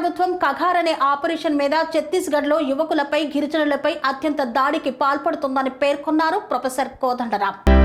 ప్రభుత్వం కఘార్ అనే ఆపరేషన్ మీద ఛత్తీస్గఢ్లో యువకులపై గిరిజనులపై అత్యంత దాడికి పాల్పడుతుందని పేర్కొన్నారు ప్రొఫెసర్ కోదండరామ్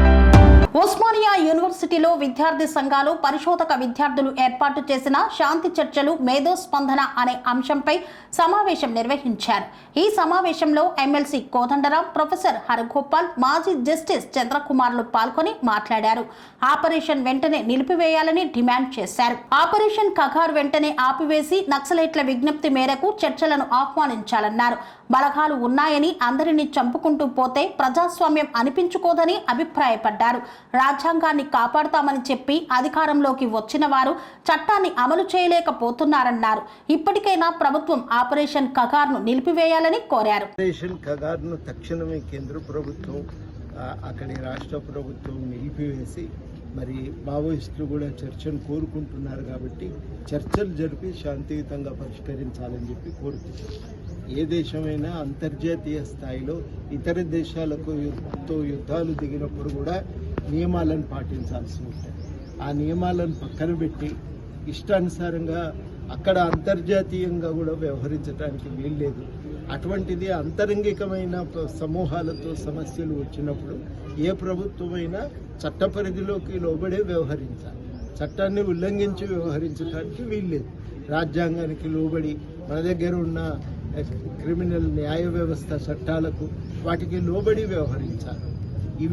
ఉస్మానియా యూనివర్సిటీలో విద్యార్థి సంఘాలు పరిశోధక విద్యార్థులు ఏర్పాటు చేసిన శాంతి చర్చలు మేధో స్పందన అనే అంశంపై సమావేశం నిర్వహించారు. ఈ సమావేశంలో ఎమ్మెల్సీ కోదండరాం ప్రొఫెసర్ హరగోపాల్ మాజీ జస్టిస్ చంద్రకుమార్లు పాల్గొని మాట్లాడారు. ఆపరేషన్ వెంటనే నిలిపివేయాలని డిమాండ్ చేశారు. ఆపరేషన్ కగార్ వెంటనే ఆపివేసి నక్సలైట్ల విజ్ఞప్తి మేరకు చర్చలను ఆహ్వానించాలన్నారు. బలగాలు ఉన్నాయని అందరినీ చంపుకుంటూ పోతే ప్రజాస్వామ్యం అనిపించుకోదని అభిప్రాయపడ్డారు. రాజ్యాంగాన్ని కాపాడుతామని చెప్పి అధికారంలోకి వచ్చిన వారు చట్టాన్ని అమలు చేయలేకపోతున్నారన్నారు. ఇప్పటికైనా ప్రభుత్వం ఆపరేషన్ కగార్ను నిలిపివేయాలని కోరారు. ఆపరేషన్ కగార్ను తక్షణమే కేంద్ర ప్రభుత్వం అక్కడి రాష్ట్ర ప్రభుత్వం నిలిపివేసి మరి మావోయిస్టులు కూడా చర్చను కోరుకుంటున్నారు కాబట్టి చర్చలు జరిపి శాంతియుతంగా పరిష్కరించాలని చెప్పి కోరుకుంటున్నారు ఏ దేశమైనా అంతర్జాతీయ స్థాయిలో ఇతర దేశాలకు తో యుద్ధాలు దిగినప్పుడు కూడా నియమాలను పాటించాల్సి ఉంటుంది. ఆ నియమాలను పక్కన పెట్టి ఇష్టానుసారంగా అక్కడ అంతర్జాతీయంగా కూడా వ్యవహరించడానికి వీల్లేదు అటువంటిది అంతరంగికమైన సమూహాలతో సమస్యలు వచ్చినప్పుడు ఏ ప్రభుత్వమైనా చట్ట పరిధిలోకి లోబడే వ్యవహరించాలి. చట్టాన్ని ఉల్లంఘించి వ్యవహరించడానికి వీల్లేదు రాజ్యాంగానికి లోబడి మన దగ్గర ఉన్న క్రిమినల్ న్యాయ వ్యవస్థ చట్టాలకు వాటికి లోబడి వ్యవహరించాలి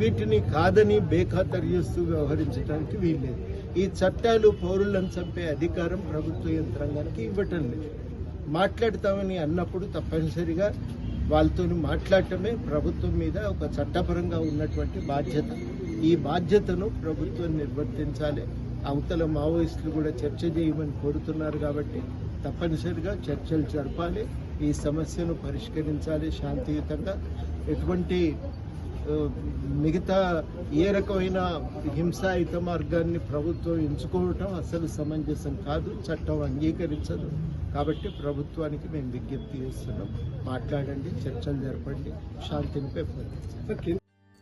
వీటిని కాదని బేఖాతరు చేస్తూ వ్యవహరించడానికి వీల్లేదు. ఈ చట్టాలు పౌరులను చంపే అధికారం ప్రభుత్వ యంత్రాంగానికి ఇవ్వటం లేదు. మాట్లాడతామని అన్నప్పుడు తప్పనిసరిగా వాళ్ళతో మాట్లాడటమే ప్రభుత్వం మీద ఒక చట్టపరంగా ఉన్నటువంటి బాధ్యత. ఈ బాధ్యతను ప్రభుత్వం నిర్వర్తించాలి. అవతల మావోయిస్టులు కూడా చర్చ చేయమని కోరుతున్నారు కాబట్టి తప్పనిసరిగా చర్చలు జరపాలి. ఈ సమస్యను పరిష్కరించాలి శాంతియుతంగా. ఎటువంటి మిగతా ఏ రకమైన హింసాయుత మార్గాన్ని ప్రభుత్వం ఎంచుకోవటం అసలు సమంజసం కాదు చట్టం అంగీకరించదు. కాబట్టి ప్రభుత్వానికి మేము విజ్ఞప్తి చేస్తున్నాం. మాట్లాడండి చర్చలు జరపండి శాంతిని పెంపొందించండి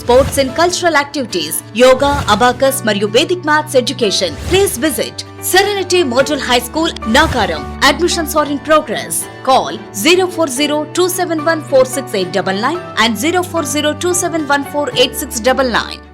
Sports and cultural activities yoga abacus మరియు Vedic maths education please visit Serenity Model High School, Nagaram. Admissions are in progress. Call 040 and 040 271 8699.